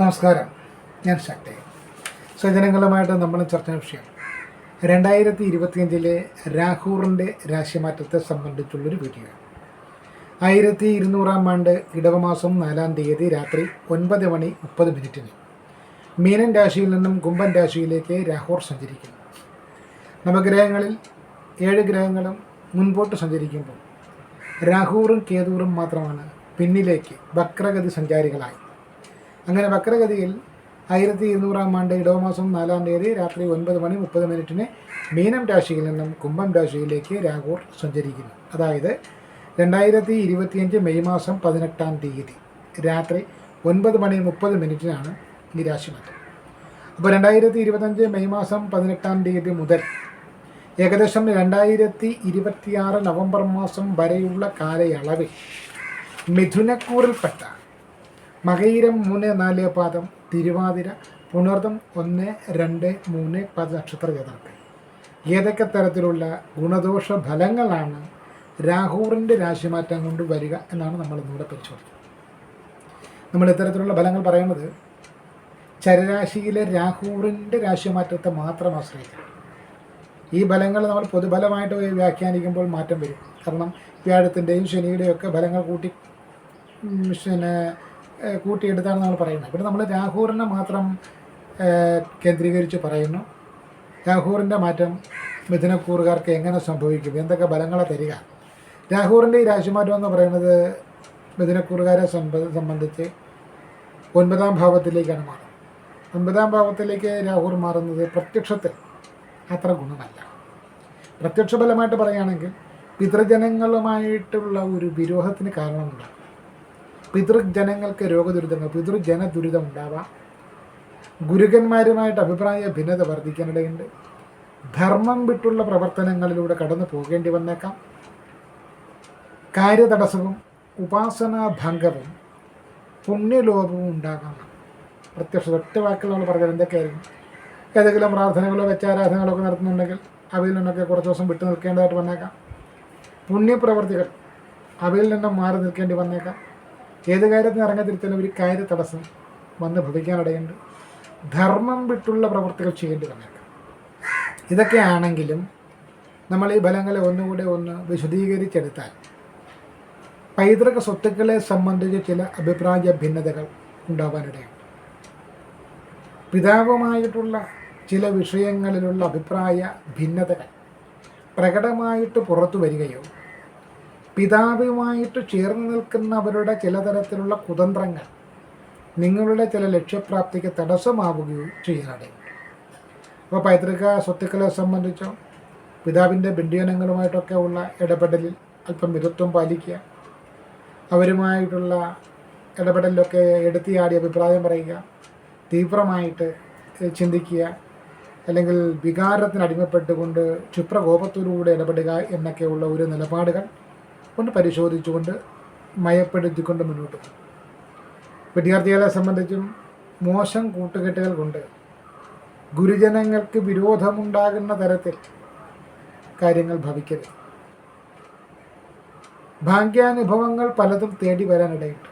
നമസ്കാരം. ഞാൻ ശക്തി. സജനങ്ങളുമായിട്ട് നമ്മൾ ചർച്ചാ വിഷയം. രണ്ടായിരത്തി ഇരുപത്തിയഞ്ചിലെ രാഹൂറിന്റെ രാശിമാറ്റത്തെ സംബന്ധിച്ചുള്ളൊരു വീഡിയോ ആയിരത്തി ഇരുന്നൂറാം ആണ്ട് ഇടവമാസം നാലാം തീയതി രാത്രി ഒൻപത് മണി മുപ്പത് മിനിറ്റിന് മീനൻ രാശിയിൽ നിന്നും കുംഭൻ രാശിയിലേക്ക് രാഹൂർ സഞ്ചരിക്കുന്നു. നവഗ്രഹങ്ങളിൽ ഏഴ് ഗ്രഹങ്ങളും മുൻപോട്ട് സഞ്ചരിക്കുമ്പോൾ രാഹൂറും കേതൂറും മാത്രമാണ് പിന്നിലേക്ക് വക്രഗതി സഞ്ചാരികളായി അങ്ങനെ വക്രഗതിയിൽ ആയിരത്തി ഇരുന്നൂറാം ആണ്ട് ഇടവമാസം നാലാം തീയതി രാത്രി ഒൻപത് മണി മുപ്പത് മിനിറ്റിന് മീനം രാശിയിൽ നിന്നും കുംഭം രാശിയിലേക്ക് രാഹുർ സഞ്ചരിക്കുന്നു. അതായത് രണ്ടായിരത്തി ഇരുപത്തിയഞ്ച് മെയ് മാസം പതിനെട്ടാം തീയതി രാത്രി ഒൻപത് മണി മുപ്പത് മിനിറ്റിനാണ് ഈ രാശി മാറ്റം അപ്പോൾ രണ്ടായിരത്തി ഇരുപത്തഞ്ച് മെയ് മാസം പതിനെട്ടാം തീയതി മുതൽ ഏകദേശം രണ്ടായിരത്തി ഇരുപത്തിയാറ് നവംബർ മാസം വരെയുള്ള കാലയളവിൽ മിഥുനക്കൂറിൽപ്പെട്ട മകയിരം മൂന്ന് നാല് പാദം തിരുവാതിര പുണർതം ഒന്ന് രണ്ട് മൂന്ന് പത് നക്ഷത്ര ജാതർക്ക് ഏതൊക്കെ തരത്തിലുള്ള ഗുണദോഷ ഫലങ്ങളാണ് രാഹുറിന്റെ രാശിമാറ്റം കൊണ്ട് വരിക എന്നാണ് നമ്മൾ ഇന്നിവിടെ പരിശോധിക്കുന്നത് നമ്മൾ ഇത്തരത്തിലുള്ള ഫലങ്ങൾ പറയുന്നത് ചരരാശിയിലെ രാഹുറിന്റെ രാശിമാറ്റത്തെ മാത്രം ആശ്രയിക്കണം ഈ ഫലങ്ങൾ നമ്മൾ പൊതുഫലമായിട്ട് വ്യാഖ്യാനിക്കുമ്പോൾ മാറ്റം വരും. കാരണം വ്യാഴത്തിന്റെയും ശനിയുടെയും ഒക്കെ ഫലങ്ങൾ കൂട്ടി പിന്നെ കൂട്ടിയെടുത്താണ് നമ്മൾ പറയുന്നത് ഇവിടെ നമ്മൾ രാഹുറിനെ മാത്രം കേന്ദ്രീകരിച്ച് പറയുന്നു. രാഹുറിന്റെ മാറ്റം മിഥുനക്കൂറുകാർക്ക് എങ്ങനെ സംഭവിക്കും? എന്തൊക്കെ ഫലങ്ങളെ തരിക? രാഹുറിന്റെ ഈ രാശിമാറ്റം എന്ന് പറയുന്നത് മിഥുനക്കൂറുകാരെ സംബ- സംബന്ധിച്ച് ഒൻപതാം ഭാവത്തിലേക്കാണ് മാറുന്നത്. ഒൻപതാം ഭാവത്തിലേക്ക് രാഹുർ മാറുന്നത് പ്രത്യക്ഷത്തിൽ അത്ര ഗുണമല്ല. പ്രത്യക്ഷ ഫലമായിട്ട് പറയുകയാണെങ്കിൽ പിതൃജനങ്ങളുമായിട്ടുള്ള ഒരു വിരോഹത്തിന് കാരണമുണ്ടാകും പിതൃജനങ്ങൾക്ക് രോഗദുരിതങ്ങൾ പിതൃജന ദുരിതം ഉണ്ടാവാം ഗുരുക്കന്മാരുമായിട്ട് അഭിപ്രായ ഭിന്നത വർദ്ധിക്കാനിടയുണ്ട്. ധർമ്മം വിട്ടുള്ള പ്രവർത്തനങ്ങളിലൂടെ കടന്നു പോകേണ്ടി വന്നേക്കാം. കാര്യതടസ്സവും ഉപാസനാഭംഗവും പുണ്യലോപവും ഉണ്ടാകാം. പ്രത്യക്ഷ ഒറ്റ വാക്കുകൾ നമ്മൾ പറഞ്ഞത് എന്തൊക്കെയായിരുന്നു ഏതെങ്കിലും പ്രാർത്ഥനകളോ വെച്ചാരാധനകളോ ഒക്കെ നടത്തുന്നുണ്ടെങ്കിൽ അവയിൽ നിന്നൊക്കെ കുറച്ച് ദിവസം വിട്ടു നിൽക്കേണ്ടതായിട്ട് വന്നേക്കാം. പുണ്യപ്രവർത്തികൾ അവയിൽ നിന്നും മാറി നിൽക്കേണ്ടി വന്നേക്കാം. ഏത് കാര്യത്തിന് ഇറങ്ങത്തിരുത്തലും ഒരു കാര്യ തടസ്സം വന്ന് ഭവിക്കാനിടയുണ്ട്. ധർമ്മം വിട്ടുള്ള പ്രവൃത്തികൾ ചെയ്യേണ്ടി വന്നേക്കാം. ഇതൊക്കെ ആണെങ്കിലും നമ്മൾ ഈ ഫലങ്ങളെ ഒന്നുകൂടെ ഒന്ന് വിശദീകരിച്ചെടുത്താൽ പൈതൃക സ്വത്തുക്കളെ സംബന്ധിച്ച് ചില അഭിപ്രായ ഭിന്നതകൾ ഉണ്ടാവാനിടയുണ്ട്. പിതാവുമായിട്ടുള്ള ചില വിഷയങ്ങളിലുള്ള അഭിപ്രായ ഭിന്നതകൾ പ്രകടമായിട്ട് പുറത്തു വരികയോ പിതാവുമായിട്ട് ചേർന്ന് നിൽക്കുന്നവരുടെ ചില തരത്തിലുള്ള കുതന്ത്രങ്ങൾ നിങ്ങളുടെ ചില ലക്ഷ്യപ്രാപ്തിക്ക് തടസ്സമാവുകയും ചെയ്യാനിടയുണ്ട് അപ്പോൾ പൈതൃക സ്വത്തുക്കളെ സംബന്ധിച്ചോ പിതാവിന്റെ ബിഡ്യനങ്ങളുമായിട്ടൊക്കെ ഉള്ള ഇടപെടലിൽ അല്പം മിതത്വം പാലിക്കുക അവരുമായിട്ടുള്ള ഇടപെടലിലൊക്കെ എടുത്തിയാടി അഭിപ്രായം പറയുക തീവ്രമായിട്ട് ചിന്തിക്കുക അല്ലെങ്കിൽ വികാരത്തിന് അടിമപ്പെട്ടുകൊണ്ട് ക്ഷിപ്രകോപത്തോടുകൂടി ഇടപെടുക എന്നൊക്കെയുള്ള ഒരു നിലപാടുകൾ ഒന്ന് പരിശോധിച്ചുകൊണ്ട് മയപ്പെടുത്തിക്കൊണ്ട് മുന്നോട്ട് പോകും വിദ്യാർത്ഥികളെ സംബന്ധിച്ചും മോശം കൂട്ടുകെട്ടുകൾ കൊണ്ട് ഗുരുജനങ്ങൾക്ക് വിരോധമുണ്ടാകുന്ന തരത്തിൽ കാര്യങ്ങൾ ഭവിക്കരുത്. ഭാഗ്യാനുഭവങ്ങൾ പലതും തേടി വരാനിടയുണ്ട്.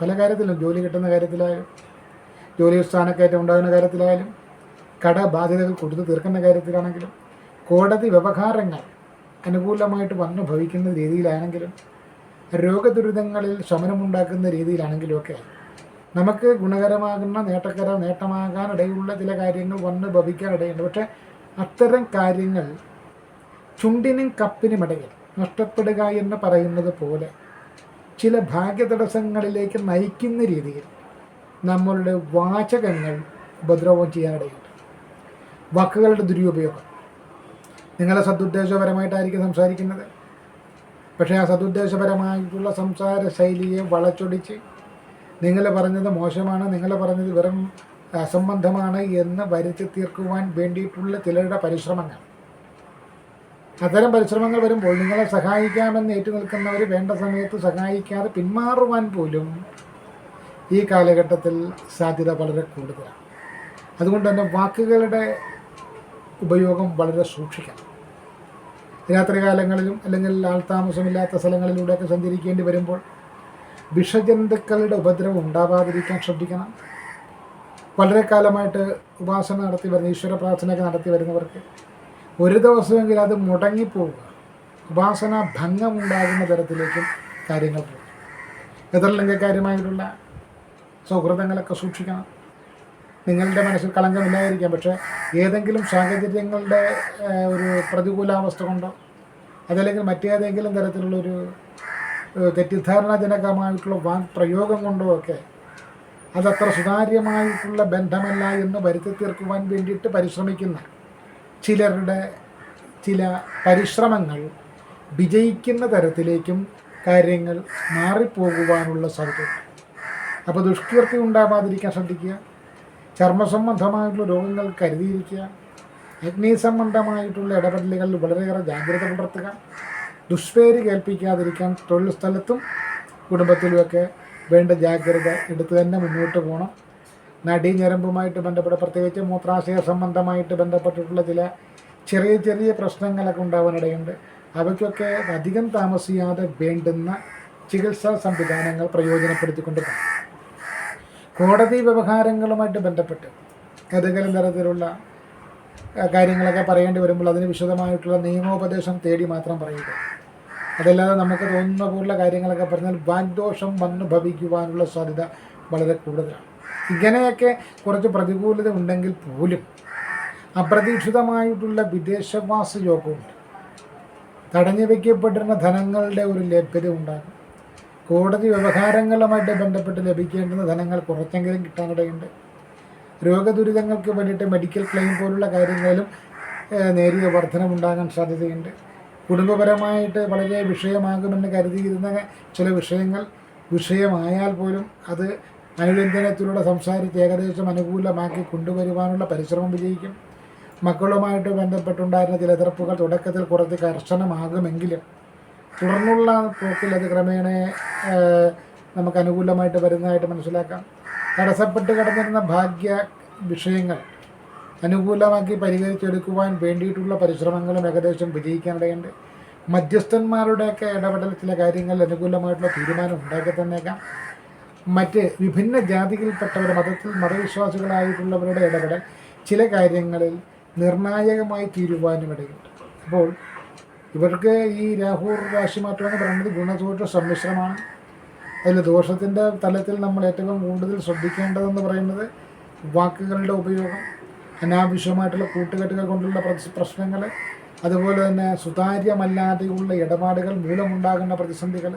പല കാര്യത്തിലും ജോലി കിട്ടുന്ന കാര്യത്തിലായാലും ജോലി സ്ഥാനക്കയറ്റം ഉണ്ടാകുന്ന കാര്യത്തിലായാലും കടബാധ്യതകൾ കൊടുത്തു തീർക്കുന്ന കാര്യത്തിലാണെങ്കിലും കോടതി വ്യവഹാരങ്ങൾ അനുകൂലമായിട്ട് വന്നു ഭവിക്കുന്ന രീതിയിലാണെങ്കിലും രോഗദുരിതങ്ങളിൽ ശമനമുണ്ടാക്കുന്ന രീതിയിലാണെങ്കിലും ഒക്കെ നമുക്ക് ഗുണകരമാകുന്ന നേട്ടക്കര നേട്ടമാകാനിടയുള്ള ചില കാര്യങ്ങൾ വന്ന് ഭവിക്കാനിടയുണ്ട്. പക്ഷേ അത്തരം കാര്യങ്ങൾ ചുണ്ടിനും കപ്പിനും ഇടയിൽ നഷ്ടപ്പെടുക എന്ന് പറയുന്നത് പോലെ ചില ഭാഗ്യതടസ്സങ്ങളിലേക്ക് നയിക്കുന്ന രീതിയിൽ നമ്മളുടെ വാചകങ്ങൾ ഉപദ്രവം ചെയ്യാനിടയുണ്ട്. വാക്കുകളുടെ ദുരുപയോഗം നിങ്ങളെ സതുദ്ദേശപരമായിട്ടായിരിക്കും സംസാരിക്കുന്നത്. പക്ഷേ ആ സതുദ്ദേശപരമായിട്ടുള്ള സംസാര ശൈലിയെ വളച്ചൊടിച്ച് നിങ്ങൾ പറഞ്ഞത് മോശമാണ് നിങ്ങൾ പറഞ്ഞത് വെറും അസംബന്ധമാണ് എന്ന് വരുത്തി തീർക്കുവാൻ വേണ്ടിയിട്ടുള്ള ചിലരുടെ പരിശ്രമങ്ങൾ. അത്തരം പരിശ്രമങ്ങൾ വരുമ്പോൾ നിങ്ങളെ സഹായിക്കാമെന്ന് ഏറ്റു നിൽക്കുന്നവർ വേണ്ട സമയത്ത് സഹായിക്കാതെ പിന്മാറുവാൻ പോലും ഈ കാലഘട്ടത്തിൽ സാധ്യത വളരെ കൂടുതലാണ്. അതുകൊണ്ട് തന്നെ വാക്കുകളുടെ ഉപയോഗം വളരെ സൂക്ഷിക്കണം. രാത്രികാലങ്ങളിലും അല്ലെങ്കിൽ ആൾതാമസമില്ലാത്ത സ്ഥലങ്ങളിലൂടെയൊക്കെ സഞ്ചരിക്കേണ്ടി വരുമ്പോൾ വിഷജന്തുക്കളുടെ ഉപദ്രവം ഉണ്ടാവാതിരിക്കാൻ ശ്രദ്ധിക്കണം. വളരെ കാലമായിട്ട് ഉപാസന നടത്തി വരുന്ന ഈശ്വര പ്രാർത്ഥനയൊക്കെ നടത്തി വരുന്നവർക്ക് ഒരു ദിവസമെങ്കിലും അത് മുടങ്ങിപ്പോവുക. ഉപാസന ഭംഗമുണ്ടാകുന്ന തരത്തിലേക്കും കാര്യങ്ങൾ പോകും. എതിർലിംഗക്കാരുമായിട്ടുള്ള സൗഹൃദങ്ങളൊക്കെ സൂക്ഷിക്കണം. നിങ്ങളുടെ മനസ്സിൽ കളങ്കമില്ലായിരിക്കാം പക്ഷേ ഏതെങ്കിലും സാഹചര്യങ്ങളുടെ ഒരു പ്രതികൂലാവസ്ഥ കൊണ്ടോ അതല്ലെങ്കിൽ മറ്റേതെങ്കിലും തരത്തിലുള്ളൊരു തെറ്റിദ്ധാരണാജനകമായിട്ടുള്ള വാക് പ്രയോഗം കൊണ്ടോ ഒക്കെ അതത്ര സുതാര്യമായിട്ടുള്ള ബന്ധമല്ല എന്ന് വരുത്തി തീർക്കുവാൻ വേണ്ടിയിട്ട് പരിശ്രമിക്കുന്ന ചിലരുടെ ചില പരിശ്രമങ്ങൾ വിജയിക്കുന്ന തരത്തിലേക്കും കാര്യങ്ങൾ മാറിപ്പോകുവാനുള്ള സാധ്യത അപ്പോൾ ദുഷ്കീർത്തി ഉണ്ടാവാതിരിക്കാൻ ശ്രദ്ധിക്കുക. ചർമ്മസംബന്ധമായിട്ടുള്ള രോഗങ്ങൾ കരുതിയിരിക്കുക. അഗ്നി സംബന്ധമായിട്ടുള്ള ഇടപെടലുകളിൽ വളരെയേറെ ജാഗ്രത പുലർത്തുക. ദുഷ്പേര് കേൾപ്പിക്കാതിരിക്കാൻ തൊഴിൽ സ്ഥലത്തും കുടുംബത്തിലുമൊക്കെ വേണ്ട ജാഗ്രത എടുത്തു തന്നെ മുന്നോട്ട് പോകണം. നടീഞരമ്പുമായിട്ട് ബന്ധപ്പെട്ട പ്രത്യേകിച്ച് മൂത്രാശയ സംബന്ധമായിട്ട് ബന്ധപ്പെട്ടിട്ടുള്ള ചില ചെറിയ ചെറിയ പ്രശ്നങ്ങളൊക്കെ ഉണ്ടാവാനിടയുണ്ട്. അവയ്ക്കൊക്കെ അധികം താമസിയാതെ വേണ്ടുന്ന ചികിത്സാ സംവിധാനങ്ങൾ പ്രയോജനപ്പെടുത്തിക്കൊണ്ട് കോടതി വ്യവഹാരങ്ങളുമായിട്ട് ബന്ധപ്പെട്ട് ഏതെങ്കിലും തരത്തിലുള്ള കാര്യങ്ങളൊക്കെ പറയേണ്ടി വരുമ്പോൾ അതിന് വിശദമായിട്ടുള്ള നിയമോപദേശം തേടി മാത്രം പറയുക. അതല്ലാതെ നമുക്ക് തോന്നുന്ന പോലുള്ള കാര്യങ്ങളൊക്കെ പറഞ്ഞാൽ വാഗ്ദോഷം വന്നു ഭവിക്കുവാനുള്ള സാധ്യത വളരെ കൂടുതലാണ്. ഇങ്ങനെയൊക്കെ കുറച്ച് പ്രതികൂലത ഉണ്ടെങ്കിൽ പോലും അപ്രതീക്ഷിതമായിട്ടുള്ള വിദേശവാസ യോഗമുണ്ട് തടഞ്ഞു വയ്ക്കപ്പെട്ടിരുന്ന ധനങ്ങളുടെ ഒരു ലഭ്യത ഉണ്ടാകും. കോടതി വ്യവഹാരങ്ങളുമായിട്ട് ബന്ധപ്പെട്ട് ലഭിക്കേണ്ടുന്ന ധനങ്ങൾ കുറച്ചെങ്കിലും കിട്ടാനിടയുണ്ട്. രോഗദുരിതങ്ങൾക്ക് വേണ്ടിയിട്ട് മെഡിക്കൽ ക്ലെയിം പോലുള്ള കാര്യങ്ങളിലും നേരിയ വർധനമുണ്ടാകാൻ സാധ്യതയുണ്ട്. കുടുംബപരമായിട്ട് വളരെ വിഷയമാകുമെന്ന് കരുതിയിരുന്ന ചില വിഷയങ്ങൾ വിഷയമായാൽ പോലും അത് അനുരഞ്ജനത്തിലൂടെ സംസാരിച്ച് ഏകദേശം അനുകൂലമാക്കി കൊണ്ടുവരുവാനുള്ള പരിശ്രമം വിജയിക്കും. മക്കളുമായിട്ട് ബന്ധപ്പെട്ടുണ്ടായിരുന്ന ചില എതിർപ്പുകൾ തുടക്കത്തിൽ കുറച്ച് കർശനമാകുമെങ്കിലും തുടർന്നുള്ള പോക്കിൽ അത് ക്രമേണ നമുക്ക് അനുകൂലമായിട്ട് വരുന്നതായിട്ട് മനസ്സിലാക്കാം. തടസ്സപ്പെട്ട് കിടന്നിരുന്ന ഭാഗ്യ വിഷയങ്ങൾ അനുകൂലമാക്കി പരിഹരിച്ചെടുക്കുവാൻ വേണ്ടിയിട്ടുള്ള പരിശ്രമങ്ങളും ഏകദേശം വിജയിക്കാനിടയുണ്ട് മധ്യസ്ഥന്മാരുടെയൊക്കെ ഇടപെടൽ ചില കാര്യങ്ങൾ അനുകൂലമായിട്ടുള്ള തീരുമാനം ഉണ്ടാക്കി തന്നേക്കാം മറ്റ് വിഭിന്ന ജാതികളിൽപ്പെട്ടവർ മതത്തിൽ മതവിശ്വാസികളായിട്ടുള്ളവരുടെ ഇടപെടൽ ചില കാര്യങ്ങളിൽ നിർണായകമായി തീരുവാനും ഇടയുണ്ട്. അപ്പോൾ ഇവർക്ക് ഈ രാഹുർ രാശിമാറ്റം എന്ന് പറയുന്നത് ഗുണദോഷ സമ്മിശ്രമാണ്. അതിൽ ദോഷത്തിന്റെ തലത്തിൽ നമ്മൾ ഏറ്റവും കൂടുതൽ ശ്രദ്ധിക്കേണ്ടതെന്ന് പറയുന്നത് വാക്കുകളുടെ ഉപയോഗം അനാവശ്യമായിട്ടുള്ള കൂട്ടുകെട്ടുകൾ കൊണ്ടുള്ള പ്രശ്നങ്ങൾ അതുപോലെ തന്നെ സുതാര്യമല്ലാതെയുള്ള ഇടപാടുകൾ മൂലമുണ്ടാകുന്ന പ്രതിസന്ധികൾ.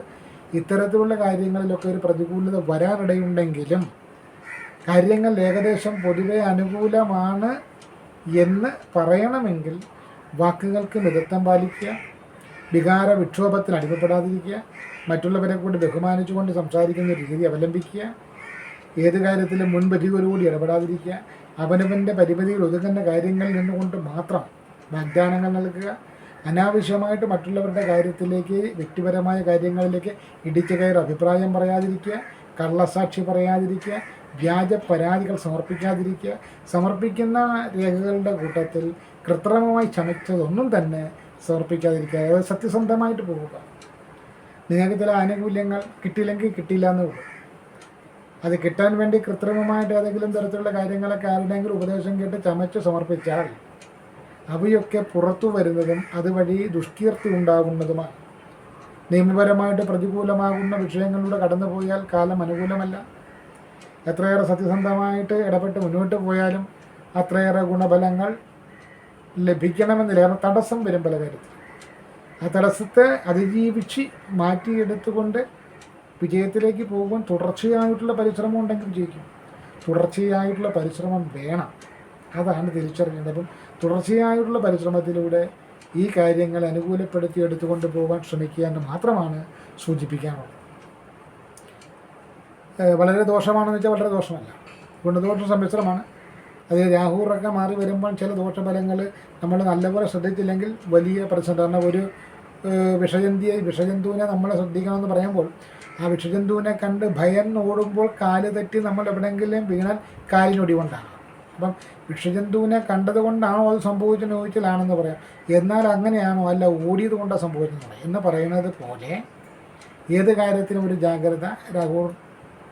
ഇത്തരത്തിലുള്ള കാര്യങ്ങളിലൊക്കെ ഒരു പ്രതികൂലത വരാനിടയുണ്ടെങ്കിലും കാര്യങ്ങൾ ഏകദേശം പൊതുവെ അനുകൂലമാണ് എന്ന് പറയണമെങ്കിൽ വാക്കുകൾക്ക് മിതത്വം പാലിക്കുക വികാര വിക്ഷോഭത്തിന് അടിമപ്പെടാതിരിക്കുക മറ്റുള്ളവരെ കൊണ്ട് ബഹുമാനിച്ചുകൊണ്ട് സംസാരിക്കുന്ന രീതി അവലംബിക്കുക ഏത് കാര്യത്തിലും മുൻപരിയോടുകൂടി ഇടപെടാതിരിക്കുക അവനവന്റെ പരിമിതിയിൽ ഒതുങ്ങുന്ന കാര്യങ്ങളിൽ നിന്നുകൊണ്ട് മാത്രം വാഗ്ദാനങ്ങൾ നൽകുക അനാവശ്യമായിട്ട് മറ്റുള്ളവരുടെ കാര്യത്തിലേക്ക് വ്യക്തിപരമായ കാര്യങ്ങളിലേക്ക് ഇടിച്ചു കയറി അഭിപ്രായം പറയാതിരിക്കുക കള്ളസാക്ഷി പറയാതിരിക്കുക വ്യാജ പരാതികൾ സമർപ്പിക്കാതിരിക്കുക സമർപ്പിക്കുന്ന രേഖകളുടെ കൂട്ടത്തിൽ കൃത്രിമമായി ചമച്ചതൊന്നും തന്നെ സമർപ്പിക്കാതിരിക്കുക അതായത് സത്യസന്ധമായിട്ട് പോവുക. നിങ്ങൾക്ക് ചില ആനുകൂല്യങ്ങൾ കിട്ടിയില്ലെങ്കിൽ കിട്ടിയില്ല എന്ന് പോകും അത് കിട്ടാൻ വേണ്ടി കൃത്രിമമായിട്ട് ഏതെങ്കിലും തരത്തിലുള്ള കാര്യങ്ങളൊക്കെ ആരുടെയെങ്കിലും ഉപദേശം കേട്ട് ചമച്ച് സമർപ്പിച്ചാൽ അവയൊക്കെ പുറത്തു വരുന്നതും അതുവഴി ദുഷ്കീർത്തി ഉണ്ടാകുന്നതുമാണ്. നിയമപരമായിട്ട് പ്രതികൂലമാകുന്ന വിഷയങ്ങളിലൂടെ കടന്നു പോയാൽ കാലം അനുകൂലമല്ല. എത്രയേറെ സത്യസന്ധമായിട്ട് ഇടപെട്ട് മുന്നോട്ട് പോയാലും അത്രയേറെ ഗുണഫലങ്ങൾ ലഭിക്കണമെന്നില്ല. കാരണം തടസ്സം വരും പല കാര്യത്തിൽ ആ തടസ്സത്തെ അതിജീവിച്ച് മാറ്റിയെടുത്തുകൊണ്ട് വിജയത്തിലേക്ക് പോകുമ്പോൾ തുടർച്ചയായിട്ടുള്ള പരിശ്രമം ഉണ്ടെങ്കിൽ വിജയിക്കും. തുടർച്ചയായിട്ടുള്ള പരിശ്രമം വേണം. അതാണ് തിരിച്ചറിയേണ്ടത്. അപ്പം തുടർച്ചയായിട്ടുള്ള പരിശ്രമത്തിലൂടെ ഈ കാര്യങ്ങൾ അനുകൂലപ്പെടുത്തി എടുത്തുകൊണ്ട് പോകാൻ ശ്രമിക്കുക എന്ന് മാത്രമാണ് സൂചിപ്പിക്കാനുള്ളത്. വളരെ ദോഷമാണെന്ന് വെച്ചാൽ വളരെ ദോഷമല്ല. ഗുണദോഷ സമ്മിശ്രമാണ് അത് രാഹുറൊക്കെ മാറി വരുമ്പോൾ ചില ദോഷഫലങ്ങൾ നമ്മൾ നല്ലപോലെ ശ്രദ്ധിച്ചില്ലെങ്കിൽ വലിയ പ്രശ്നം. കാരണം ഒരു വിഷജന്തിയെ വിഷജന്തുവിനെ നമ്മൾ ശ്രദ്ധിക്കണമെന്ന് പറയുമ്പോൾ ആ വിഷജന്തുവിനെ കണ്ട് ഭയന്ന് ഓടുമ്പോൾ കാൽ തെറ്റി നമ്മൾ എവിടെയെങ്കിലും വീണാൽ കാലിനൊടി കൊണ്ടാണ് അപ്പം വിഷജന്തുവിനെ കണ്ടത് കൊണ്ടാണോ അത് സംഭവിച്ചെന്ന് ചോദിച്ചാലാണെന്ന് പറയാം. എന്നാൽ അങ്ങനെയാണോ അല്ല ഓടിയത് കൊണ്ടാണ് സംഭവിച്ചെന്ന് എന്ന് പറയുന്നത് പോലെ ഏത് കാര്യത്തിനും ഒരു ജാഗ്രത രാഹുൽ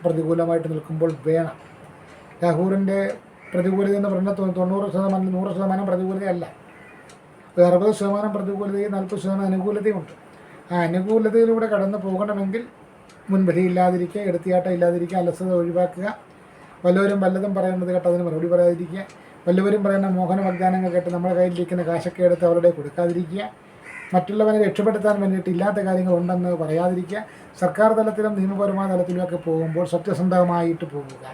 പ്രതികൂലമായിട്ട് നിൽക്കുമ്പോൾ വേണം. രാഹുലിന്റെ പ്രതികൂലത എന്ന് പറഞ്ഞാൽ തൊണ്ണൂറ് ശതമാനം നൂറ് ശതമാനം പ്രതികൂലതയല്ല ഒരു അറുപത് ശതമാനം പ്രതികൂലതയും നാൽപ്പത് ശതമാനം അനുകൂലതയും ഉണ്ട്. ആ അനുകൂലതയിലൂടെ കടന്നു പോകണമെങ്കിൽ മുൻവിധിയില്ലാതിരിക്കുക എടുത്തിയാട്ടം ഇല്ലാതിരിക്കുക അലസത ഒഴിവാക്കുക. വല്ലവരും വല്ലതും പറയുന്നത് കേട്ട് അതിന് മറുപടി പറയാതിരിക്കുക. വല്ലവരും പറയുന്ന മോഹന വാഗ്ദാനങ്ങൾ കേട്ട് നമ്മുടെ കയ്യിലിരിക്കുന്ന കാശൊക്കെ എടുത്ത് അവരുടെ കൊടുക്കാതിരിക്കുക. മറ്റുള്ളവരെ രക്ഷപ്പെടുത്താൻ വേണ്ടിയിട്ട് ഇല്ലാത്ത കാര്യങ്ങൾ ഉണ്ടെന്ന് പറയാതിരിക്കുക. സർക്കാർ തലത്തിലും നിയമപരമായ തലത്തിലുമൊക്കെ പോകുമ്പോൾ സത്യസന്ധമായിട്ട് പോകുക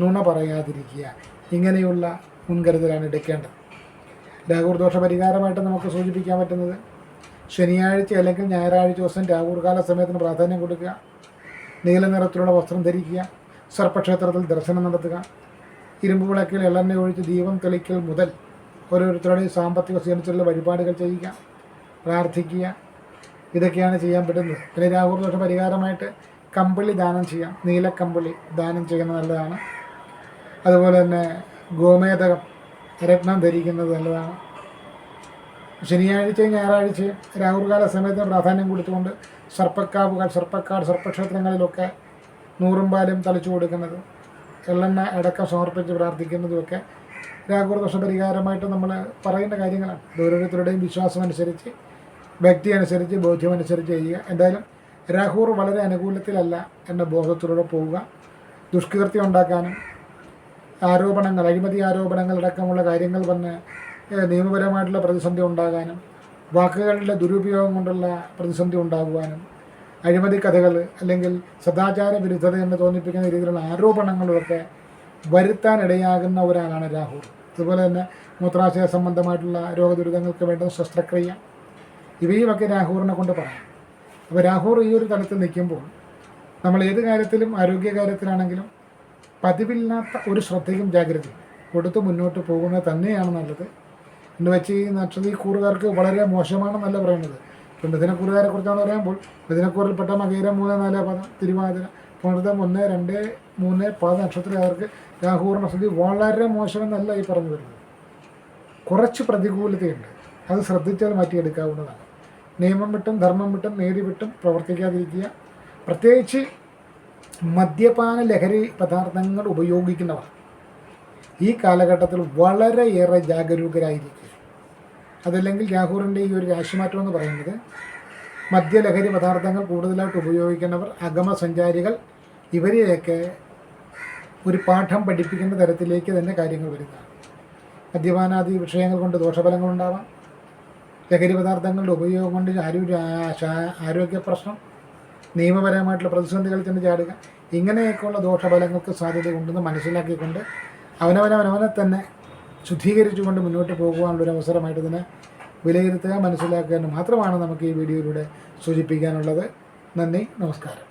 നുണ പറയാതിരിക്കുക. ഇങ്ങനെയുള്ള മുൻകരുതലാണ് എടുക്കേണ്ടത്. രാഹുർ ദോഷ പരിഹാരമായിട്ട് നമുക്ക് സൂചിപ്പിക്കാൻ പറ്റുന്നത് ശനിയാഴ്ച അല്ലെങ്കിൽ ഞായറാഴ്ച ദിവസം രാഹുർ കാല സമയത്തിന് പ്രാധാന്യം കൊടുക്കുക. നീല നിറത്തിലുള്ള വസ്ത്രം ധരിക്കുക. സർപ്പക്ഷേത്രത്തിൽ ദർശനം നടത്തുക. ഇരുമ്പ് വിളക്കിൽ എള്ളെണ്ണ ഒഴിച്ച് ദീപം തെളിക്കൽ മുതൽ ഓരോരുത്തരുടെയും സാമ്പത്തിക സ്വീകരിച്ചുള്ള വഴിപാടുകൾ ചെയ്യുക. പ്രാർത്ഥിക്കുക. ഇതൊക്കെയാണ് ചെയ്യാൻ പറ്റുന്നത്. പിന്നെ രാഹുൽ ദോഷ പരിഹാരമായിട്ട് കമ്പിളി ദാനം ചെയ്യാം. നീലക്കമ്പിളി ദാനം ചെയ്യുന്നത് നല്ലതാണ്. അതുപോലെ തന്നെ ഗോമേതകം രത്നം ധരിക്കുന്നത് നല്ലതാണ്. ശനിയാഴ്ചയും ഞായറാഴ്ചയും രാഹുൽകാല സമയത്ത് പ്രാധാന്യം കൊടുത്തുകൊണ്ട് സർപ്പക്കാവുകൾ സർപ്പക്കാട് സർപ്പക്ഷേത്രങ്ങളിലൊക്കെ നൂറും പാലും തളിച്ചു കൊടുക്കുന്നത് എള്ളെണ്ണ അടക്കം സമർപ്പിച്ച് പ്രാർത്ഥിക്കുന്നതുമൊക്കെ രാഘുദോഷ പരിഹാരമായിട്ട് നമ്മൾ പറയുന്ന കാര്യങ്ങളാണ്. ഓരോരുത്തരുടെയും വിശ്വാസം അനുസരിച്ച് വ്യക്തി അനുസരിച്ച് ബോധ്യം അനുസരിച്ച് ചെയ്യുക. എന്തായാലും രാഹുർ വളരെ അനുകൂലത്തിലല്ല എന്ന ബോധത്തിലൂടെ പോവുക. ദുഷ്കീർത്തി ഉണ്ടാക്കാനും ആരോപണങ്ങൾ അഴിമതി ആരോപണങ്ങൾ അടക്കമുള്ള കാര്യങ്ങൾ വന്ന് നിയമപരമായിട്ടുള്ള പ്രതിസന്ധി ഉണ്ടാകാനും വാക്കുകളുടെ ദുരുപയോഗം കൊണ്ടുള്ള പ്രതിസന്ധി ഉണ്ടാകുവാനും അഴിമതി കഥകൾ അല്ലെങ്കിൽ സദാചാര വിരുദ്ധത എന്ന് തോന്നിപ്പിക്കുന്ന രീതിയിലുള്ള ആരോപണങ്ങളൊക്കെ വരുത്താനിടയാകുന്ന ഒരാളാണ് രാഹുൽ. അതുപോലെ തന്നെ മൂത്രാശയ സംബന്ധമായിട്ടുള്ള രോഗദുരിതങ്ങൾക്ക് വേണ്ട ശസ്ത്രക്രിയ. ഇവയുമൊക്കെ രാഹുറിനെ കൊണ്ട് പറയാം. അപ്പോൾ രാഹുർ ഈ ഒരു തലത്തിൽ നിൽക്കുമ്പോൾ നമ്മൾ ഏത് കാര്യത്തിലും ആരോഗ്യ കാര്യത്തിലാണെങ്കിലും പതിവില്ലാത്ത ഒരു ശ്രദ്ധയും ജാഗ്രതയും കൊടുത്ത് മുന്നോട്ട് പോകുന്നത് തന്നെയാണ് നല്ലത്. എന്ന് വെച്ച് ഈ നക്ഷത്ര ഈ കൂറുകാർക്ക് വളരെ മോശമാണെന്നല്ല പറയുന്നത്. ഇപ്പം മിഥുനക്കൂറുകാരെ കുറിച്ചാണ് പറയുമ്പോൾ മിഥുനക്കൂറിൽപ്പെട്ട മകേരം മൂന്ന് നാല് പദം തിരുവാതിര പുണർത്തം ഒന്ന് രണ്ട് മൂന്ന് പദ നക്ഷത്രക്കാർക്ക് രാഹുറിന്റെ സ്ഥിതി വളരെ മോശമെന്നല്ല ഈ പറഞ്ഞു വരുന്നത്. കുറച്ച് പ്രതികൂലതയുണ്ട്. അത് ശ്രദ്ധിച്ചാൽ മാറ്റിയെടുക്കാവുന്നതാണ്. നിയമം വിട്ടും ധർമ്മം വിട്ടും നീതി വിട്ടും പ്രവർത്തിക്കാതിരിക്കുക. പ്രത്യേകിച്ച് മദ്യപാന ലഹരി പദാർത്ഥങ്ങൾ ഉപയോഗിക്കുന്നവർ ഈ കാലഘട്ടത്തിൽ വളരെയേറെ ജാഗരൂകരായിരിക്കുക അതല്ലെങ്കിൽ രാഹുറിന്റെ ഈ ഒരു രാശിമാറ്റം എന്ന് പറയുന്നത് മദ്യലഹരി പദാർത്ഥങ്ങൾ കൂടുതലായിട്ട് ഉപയോഗിക്കുന്നവർ അഗമസഞ്ചാരികൾ ഇവരെയൊക്കെ ഒരു പാഠം പഠിപ്പിക്കുന്ന തരത്തിലേക്ക് തന്നെ കാര്യങ്ങൾ വരുന്നതാണ്. മദ്യപാനാദി വിഷയങ്ങൾ കൊണ്ട് ദോഷഫലങ്ങളുണ്ടാവാം. ലഹരി പദാർത്ഥങ്ങളുടെ ഉപയോഗം കൊണ്ട് ആരോഗ്യ ആരോഗ്യ പ്രശ്നം നിയമപരമായിട്ടുള്ള പ്രതിസന്ധികളിൽ തന്നെ ചാടുക. ഇങ്ങനെയൊക്കെയുള്ള ദോഷഫലങ്ങൾക്ക് സാധ്യതയുണ്ടെന്ന് മനസ്സിലാക്കിക്കൊണ്ട് അവനവനവനവനെ തന്നെ ശുദ്ധീകരിച്ചുകൊണ്ട് മുന്നോട്ട് പോകുവാനുള്ളൊരു അവസരമായിട്ട് ഇതിനെ വിലയിരുത്തുക മനസ്സിലാക്കുക മാത്രമാണ് നമുക്ക് ഈ വീഡിയോയിലൂടെ സൂചിപ്പിക്കാനുള്ളത്. നന്ദി നമസ്കാരം.